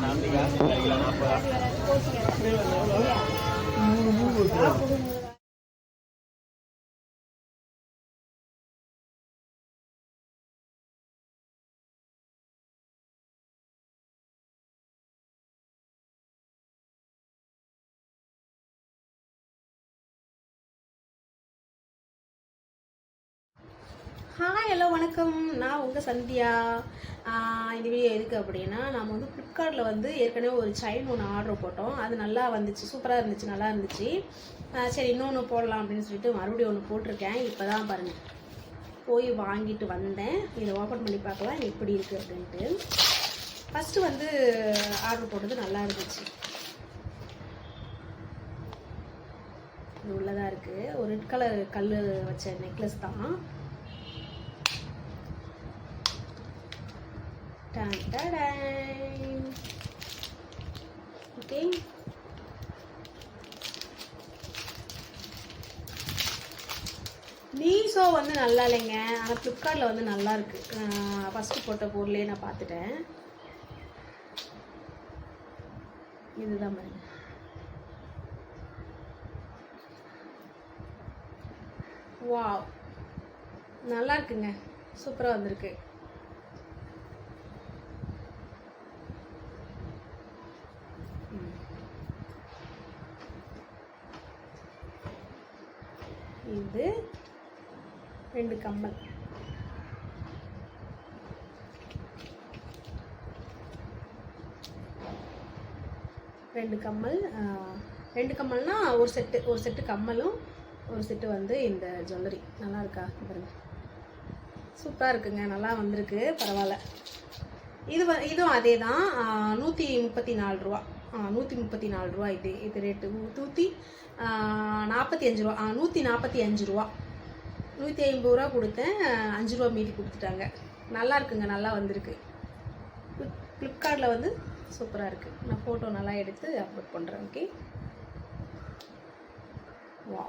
நாற்பது நாற்பது hi hello வணக்கம். நான் உங்கள் சந்தியா. ஆஹ் இந்த வீடியோ எதுக்கு அப்படின்னா நம்ம வந்து ஃப்ளிப்கார்ட்டில் வந்து ஏற்கனவே ஒரு செயின் ஒன்று ஆர்டர் போட்டோம். அது நல்லா வந்துச்சு சூப்பராக இருந்துச்சு நல்லா இருந்துச்சு. சரி இன்னொன்று போடலாம் அப்படின்னு சொல்லிட்டு மறுபடியும் ஒன்று போட்டிருக்கேன். இப்போ தான் பாருங்கள் போய் வாங்கிட்டு வந்தேன். இதை ஓப்பன் பண்ணி பார்க்கலாம் எப்படி இருக்குது அப்படின்ட்டு. ஃபஸ்ட்டு வந்து ஆர்டர் போட்டது நல்லா இருந்துச்சு. இது உள்ளதாக இருக்குது ஒரு ரெட் கலர் கல் வச்ச நெக்லஸ் தான். Dun, மீஷோ வந்து நல்லா இல்லைங்க. ஆனால் ஃப்ளிப்கார்ட்டில் வந்து நல்லா இருக்கு. ஃபஸ்ட்டு போட்ட பொருளே நான் பார்த்துட்டேன். இதுதான் பாருங்க. வாவ் நல்லா இருக்குங்க. சூப்பராக வந்திருக்கு. இது ரெண்டு கம்மல். ரெண்டு கம்மல் ரெண்டு கம்மல்னா ஒரு செட்டு ஒரு செட்டு கம்மலும் ஒரு செட்டு வந்து இந்த ஜுவல்லரி. நல்லா இருக்கா? பாருங்க. சூப்பராக இருக்குங்க. நல்லா வந்திருக்கு. பரவாயில்ல. இது வ இதுவும் அதே தான் நூற்றி முப்பத்தி நாலு ரூபா. நூற்றி முப்பத்தி நாலு ரூபா இது இது ரேட்டு. நூற்றி நாற்பத்தி அஞ்சு ரூபா நூற்றி நாற்பத்தி அஞ்சு ரூபா. நூற்றி ஐம்பது ரூபா கொடுத்தேன். அஞ்சு ரூபா மீதி கொடுத்துட்டாங்க. நல்லா இருக்குங்க நல்லா வந்திருக்கு. ஃப்ளிப்கார்ட்டில் வந்து சூப்பராக இருக்குது நான் ஃபோட்டோ நல்லா எடுத்து அப்லோட் பண்ணுறேன் ஓகே வா